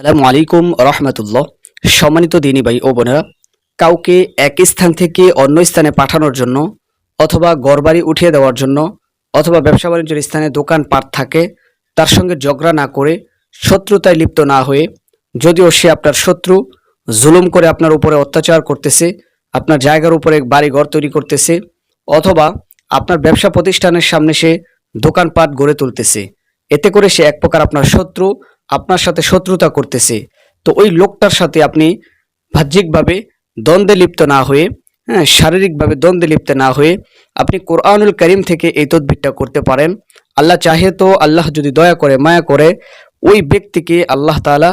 আসসালামু আলাইকুম রহমতুল্লাহ। সম্মানিত দিনী ভাই ও বোনেরা, কাউকে এক স্থান থেকে অন্য স্থানে পাঠানোর জন্য অথবা গড়বাড়ি উঠিয়ে দেওয়ার জন্য অথবা ব্যবসা বাণিজ্যের স্থানে দোকান পাট থাকে, তার সঙ্গে ঝগড়া না করে শত্রুতায় লিপ্ত না হয়ে, যদিও সে আপনার শত্রু, জুলুম করে আপনার উপরে অত্যাচার করতেছে, আপনার জায়গার উপরে বাড়ি ঘর তৈরি করতেছে, অথবা আপনার ব্যবসা প্রতিষ্ঠানের সামনে সে দোকানপাট গড়ে তুলতেছে। এতে করে সে এক প্রকার আপনার শত্রু আপনার সাথে শত্রুতা করতেছে। তো ওই লোকটার সাথে আপনি বাহ্যিকভাবে দ্বন্দ্বে লিপ্ত না হয়ে হ্যাঁ শারীরিকভাবে দ্বন্দ্বে লিপ্ত না হয়ে আপনি কোরআনুল করিম থেকে এই তদবিরটা করতে পারেন। আল্লাহ চাহে তো, আল্লাহ যদি দয়া করে, মায়া করে, ওই ব্যক্তিকে আল্লাহ তাআলা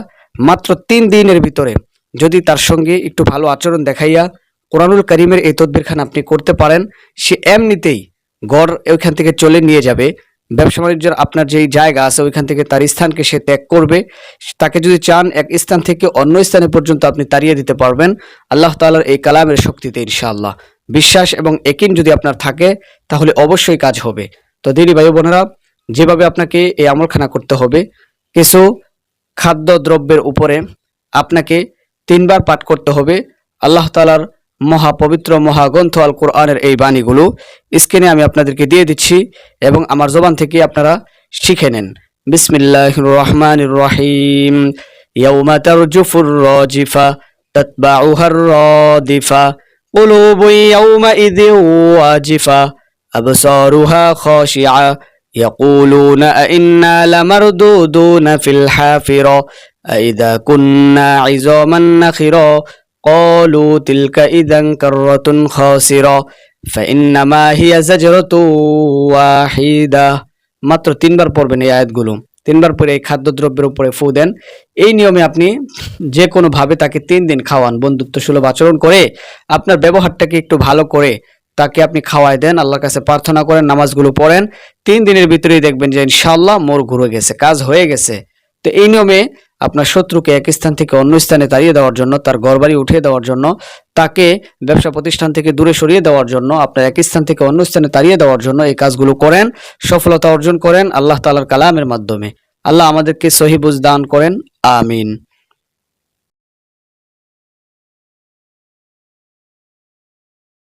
মাত্র তিন দিনের ভিতরে যদি তার সঙ্গে একটু ভালো আচরণ দেখাইয়া কোরআনুল করিমের এই তদবিরখানা আপনি করতে পারেন, সে এমনিতেই গড় ওইখান থেকে চলে নিয়ে যাবে। ব্যবসা বাণিজ্যের আপনার যেই জায়গা আছে, ওইখান থেকে তার স্থানকে সে ত্যাগ করবে। তাকে যদি চান, এক স্থান থেকে অন্য স্থানে পর্যন্ত আপনি তাড়িয়ে দিতে পারবেন। আল্লাহ তালার এই কালামের শক্তিতে ইনশাআল্লাহ। বিশ্বাস এবং একিন যদি আপনার থাকে, তাহলে অবশ্যই কাজ হবে। তো দিদি ভাই বোনেরা, যেভাবে আপনাকে এই আমলখানা করতে হবে, কিছু খাদ্য দ্রব্যের উপরে আপনাকে তিনবার পাঠ করতে হবে। আল্লাহ তালার মহাপবিত্র মহাগ্রন্থ আল কোরআনের এই বাণীগুলো স্ক্রিনে আমি আপনাদেরকে দিয়ে দিচ্ছি এবং আমার জবান থেকে আপনারা শিখে নেন বিসমিল্লাহ রহমান রহিম يوم ترجف الراجفة تتبعها الرادفة قلوب يومئذ واجفة أبصارها خاشعة يقولون أئنا لمردودون في الحافرة أئذا كنا عظاما نخرا قالوا تلك إذا كرة خاسرة فإنما هي زجرة واحدة মাত্র তিনবার পড়বেন এই আয়াতগুলো তিনবার পরে এই খাদ্যদ্রব্যের উপরে ফু দেন এই নিয়মে আপনি যে কোনো ভাবে তাকে তিন দিন খাওয়ান বন্ধুত্ব সুলভ আচরণ করে আপনার ব্যবহারটাকে একটু ভালো করে তাকে আপনি খাওয়াই দেন আল্লাহর কাছে প্রার্থনা করেন নামাজগুলো পড়েন তিন দিনের ভিতরেই দেখবেন যে ইনশাআল্লাহ মোর ঘুরে গেছে কাজ হয়ে গেছে তো এই নিয়মে আপনার শত্রুকে এক স্থান থেকে অন্য স্থানে তাড়িয়ে দেওয়ার জন্য, তার ঘরবাড়ি উঠিয়ে দেওয়ার জন্য, তাকে ব্যবসা প্রতিষ্ঠান থেকে দূরে সরিয়ে দেওয়ার জন্য, আপনার এক স্থান থেকে অন্য স্থানে তাড়িয়ে দেওয়ার জন্য এই কাজগুলো করেন, সফলতা অর্জন করেন আল্লাহ তালার কালামের মাধ্যমে। আল্লাহ আমাদেরকে সহিবুজ দান করেন, আমিন।